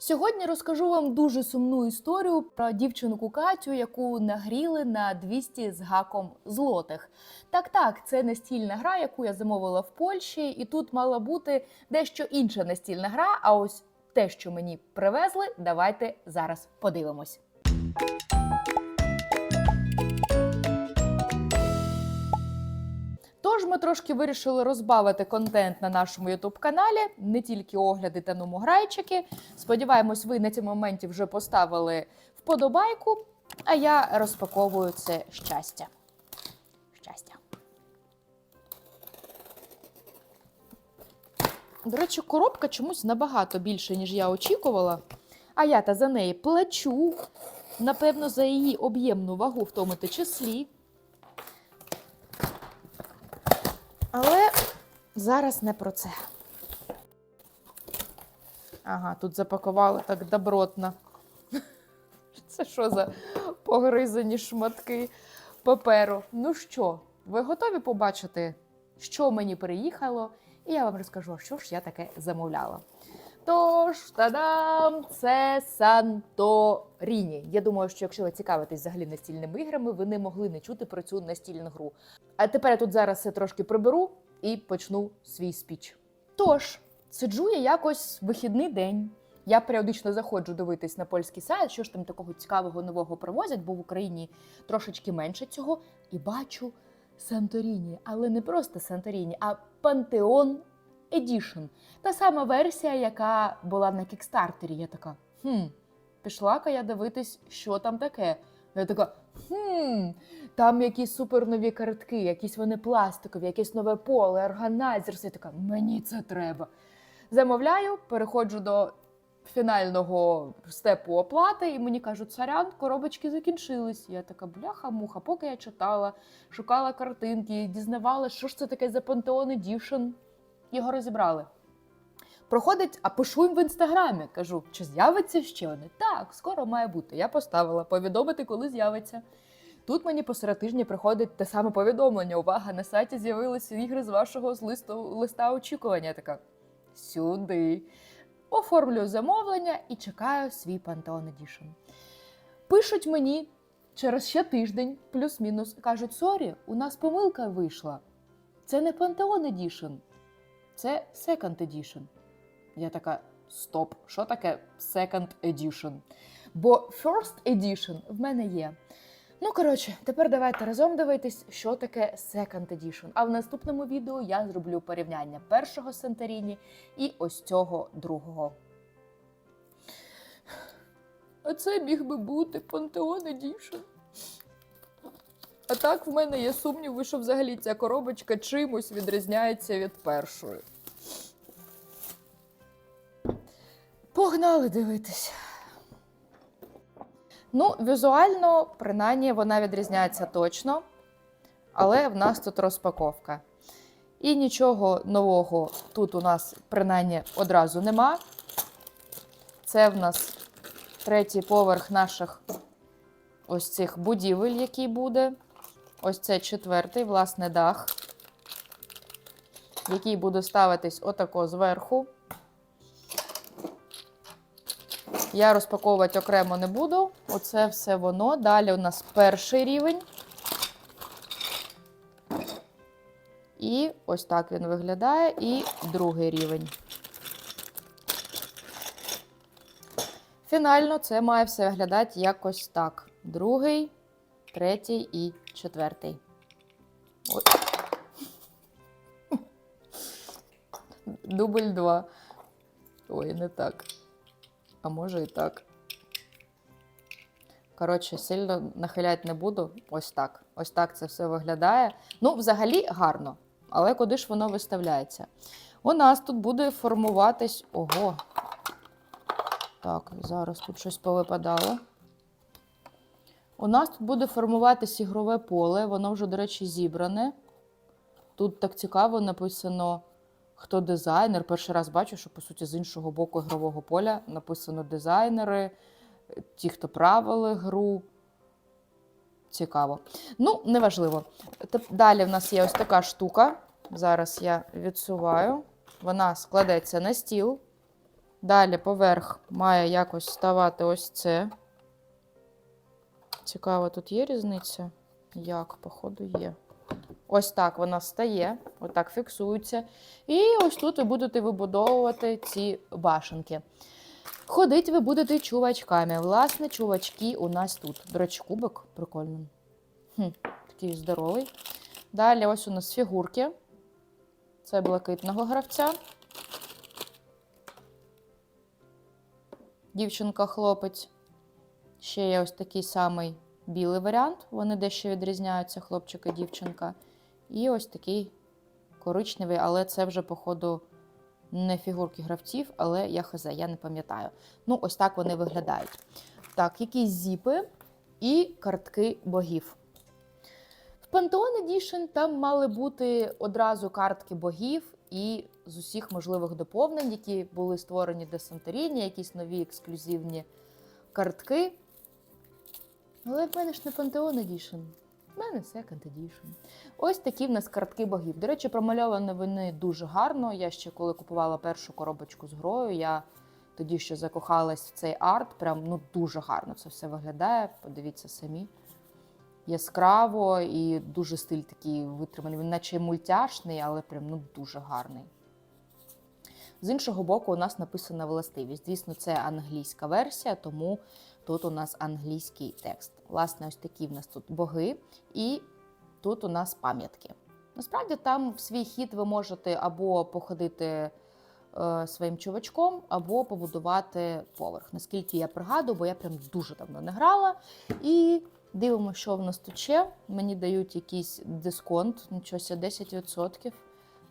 Сьогодні розкажу вам дуже сумну історію про дівчинку Катю, яку нагріли на 200 з гаком злотих. Так, так, це настільна гра, яку я замовила в Польщі, і тут мала бути дещо інша настільна гра. А ось те, що мені привезли, давайте зараз подивимось. Ми трошки вирішили розбавити контент на нашому youtube каналі, не тільки огляди та нумограйчики. Сподіваємось, ви на цьому моменті вже поставили вподобайку, а я розпаковую це щастя. Щастя. До речі, коробка чомусь набагато більше, ніж я очікувала. А я та за неї плачу. Напевно, за її об'ємну вагу в тому числі. Але зараз не про це. Ага, тут запакували так добротно. Це що за погризані шматки паперу? Ну що, ви готові побачити, що мені приїхало? І я вам розкажу, що ж я таке замовляла. Тож, тадам, це Санторіні. Я думаю, що якщо ви цікавитесь взагалі настільними іграми, ви не могли не чути про цю настільну гру. А тепер я тут зараз все трошки приберу і почну свій спіч. Тож, сиджу я якось вихідний день. Я періодично заходжу дивитись на польський сайт, що ж там такого цікавого нового привозять, бо в Україні трошечки менше цього. І бачу Санторіні, але не просто Санторіні, а Пантеон Edition. Та сама версія, яка була на кікстартері. Я така, хм, пішла-ка я дивитись, що там таке. Я така, хм, там якісь супернові картки, якісь вони пластикові, якесь нове поле, органайзерс. Я така, мені це треба. Замовляю, переходжу до фінального степу оплати, і мені кажуть, сорян, коробочки закінчились. Я така, бляха-муха, поки я читала, шукала картинки, дізнавалася, що ж це таке за Pantheon Edition. Його розібрали. Проходить, а пишу їм в інстаграмі. Кажу, чи з'явиться ще вони? Так, скоро має бути. Я поставила повідомити, коли з'явиться. Тут мені посеред тижня приходить те саме повідомлення. Увага, на сайті з'явилися ігри з вашого листу, листа очікування. Я така сюди. Оформлюю замовлення і чекаю свій Pantheon Edition. Пишуть мені через ще тиждень, плюс-мінус, кажуть: сорі, у нас помилка вийшла. Це не Pantheon Edition, це Second Edition. Я така: стоп, що таке Second Edition? Бо First Edition в мене є. Ну, коротше, тепер давайте разом дивитись, що таке Second Edition. А в наступному відео я зроблю порівняння першого Санторіні і ось цього другого. А це міг би бути Pantheon Edition. А так в мене є сумніви, що взагалі ця коробочка чимось відрізняється від першої. Погнали дивитись. Ну, візуально, принаймні, вона відрізняється точно, але в нас тут розпаковка. І нічого нового тут у нас, принаймні, одразу нема. Це в нас третій поверх наших ось цих будівель, який буде. Ось це четвертий, власне, дах, який буде ставитись отако зверху. Я розпаковувати окремо не буду. Оце все воно. Далі у нас перший рівень. І ось так він виглядає. І другий рівень. Фінально це має все виглядати якось так. Другий, третій і четвертий. Ой. Дубль 2. Ой, не так. А може і так. Коротше, сильно нахиляти не буду. Ось так. Ось так це все виглядає. Ну, взагалі гарно. Але куди ж воно виставляється? У нас тут буде формуватись. Ого. Так, зараз тут щось повипадало. У нас тут буде формуватись ігрове поле. Воно вже, до речі, зібране. Тут так цікаво написано хто дизайнер. Перший раз бачу, що по суті з іншого боку ігрового поля написано дизайнери, ті, хто правили гру. Цікаво. Ну, неважливо. Далі в нас є ось така штука. Зараз я відсуваю. Вона складеться на стіл. Далі поверх має якось ставати ось це. Цікаво, тут є різниця? Як, походу, є. Ось так вона стає, отак фіксується. І ось тут ви будете вибудовувати ці башенки. Ходить ви будете чувачками. Власне, чувачки у нас тут. До речі, кубик прикольний. Хм, такий здоровий. Далі ось у нас фігурки. Це блакитного гравця. Дівчинка-хлопець. Ще є ось такий самий білий варіант. Вони дещо відрізняються, хлопчик і дівчинка. І ось такий коричневий, але це вже, походу, не фігурки гравців, але я хз, я не пам'ятаю. Ну, ось так вони виглядають. Так, якісь зіпи і картки богів. В Pantheon Edition там мали бути одразу картки богів і з усіх можливих доповнень, які були створені для Санторіні, якісь нові ексклюзивні картки. Але в мене ж не Pantheon Edition. В мене Second Edition. Ось такі в нас картки богів. До речі, промальовані вони дуже гарно. Я ще коли купувала першу коробочку з грою, я тоді ще закохалась в цей арт. Прям ну дуже гарно це все виглядає. Подивіться самі. Яскраво і дуже стиль такий витриманий. Він наче мультяшний, але прям ну дуже гарний. З іншого боку, у нас написана властивість. Звісно, це англійська версія, тому тут у нас англійський текст. Власне, ось такі в нас тут боги, і тут у нас пам'ятки. Насправді, там в свій хід ви можете або походити е, своїм чувачком, або побудувати поверх. Наскільки я пригадую, бо я прям дуже давно не грала. І дивимося, що в нас тут ще. Мені дають якийсь дисконт, нічого 10%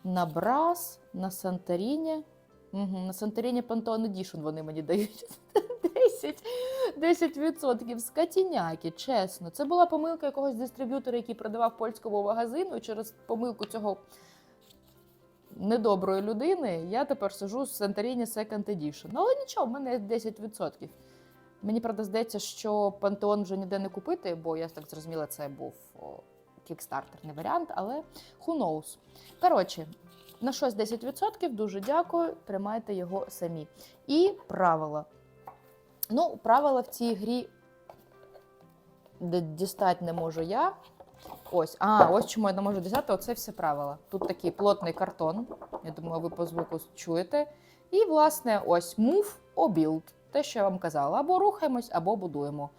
на Брас, на Санторіні. Угу, на Санторіні Pantone Edition вони мені дають 10%. 10% скотіняки, чесно. Це була помилка якогось дистриб'ютора, який продавав польському магазину. І через помилку цього недоброї людини я тепер сижу з Santorini Second Edition. Але нічого, в мене 10%. Мені правда здається, що Пантеон вже ніде не купити, бо я так зрозуміла, це був кікстартерний варіант, але who knows. Коротше, на щось 10%, дуже дякую, тримайте його самі. І правила. Ну, правила в цій грі дістати не можу я. Ось, а, ось чому я не можу дістати, оце всі правила. Тут такий плотний картон. Я думаю, ви по звуку чуєте. І, власне, ось move or build. Те, що я вам казала, або рухаємось, або будуємо.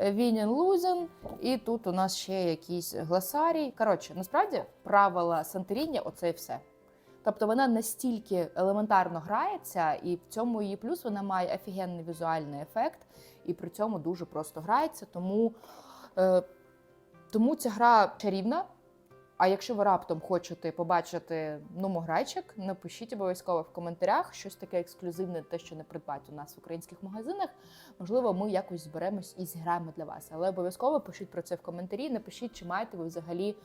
Вінін лузен, і тут у нас ще якийсь гласарій. Коротше, насправді правила Санторіні оце і все. Тобто вона настільки елементарно грається, і в цьому її плюс вона має офігенний візуальний ефект, і при цьому дуже просто грається. Тому, е, тому ця гра чарівна. А якщо ви раптом хочете побачити нумограйчик, напишіть обов'язково в коментарях щось таке ексклюзивне, те, що не придбать у нас в українських магазинах. Можливо, ми якось зберемось і зіграємо для вас. Але обов'язково пишіть про це в коментарі. Напишіть, чи маєте ви взагалі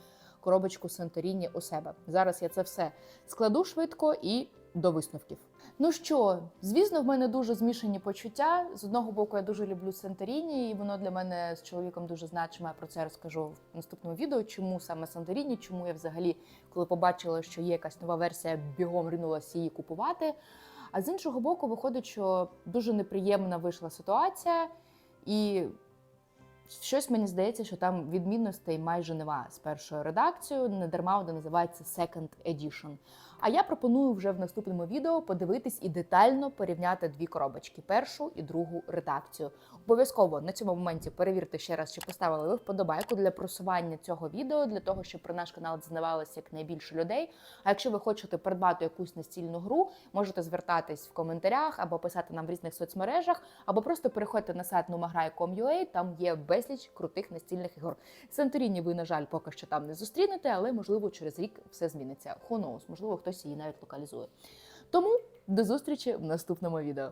коробочку Санторіні у себе. Зараз я це все складу швидко і до висновків. Ну що, звісно, в мене дуже змішані почуття. З одного боку, я дуже люблю Санторіні, і воно для мене з чоловіком дуже значиме. Я про це розкажу в наступному відео. Чому саме Санторіні, чому я взагалі, коли побачила, що є якась нова версія, бігом ринулася її купувати. А з іншого боку, виходить, що дуже неприємна вийшла ситуація, і щось мені здається, що там відмінностей майже нема з першою редакцією. Не дарма вона називається Second Edition. А я пропоную вже в наступному відео подивитись і детально порівняти дві коробочки: першу і другу редакцію. Обов'язково на цьому моменті перевірте ще раз, чи поставили ви вподобайку для просування цього відео, для того, щоб про наш канал дізнавалося як найбільше людей. А якщо ви хочете придбати якусь настільну гру, можете звертатись в коментарях або писати нам в різних соцмережах, або просто переходьте на сайт numagrай.com.ua, там є безліч крутих настільних ігор. Санторіні ви, на жаль, поки що там не зустрінете, але можливо через рік все зміниться. Knows? можливо, хтось її навіть локалізує. Тому до зустрічі в наступному відео.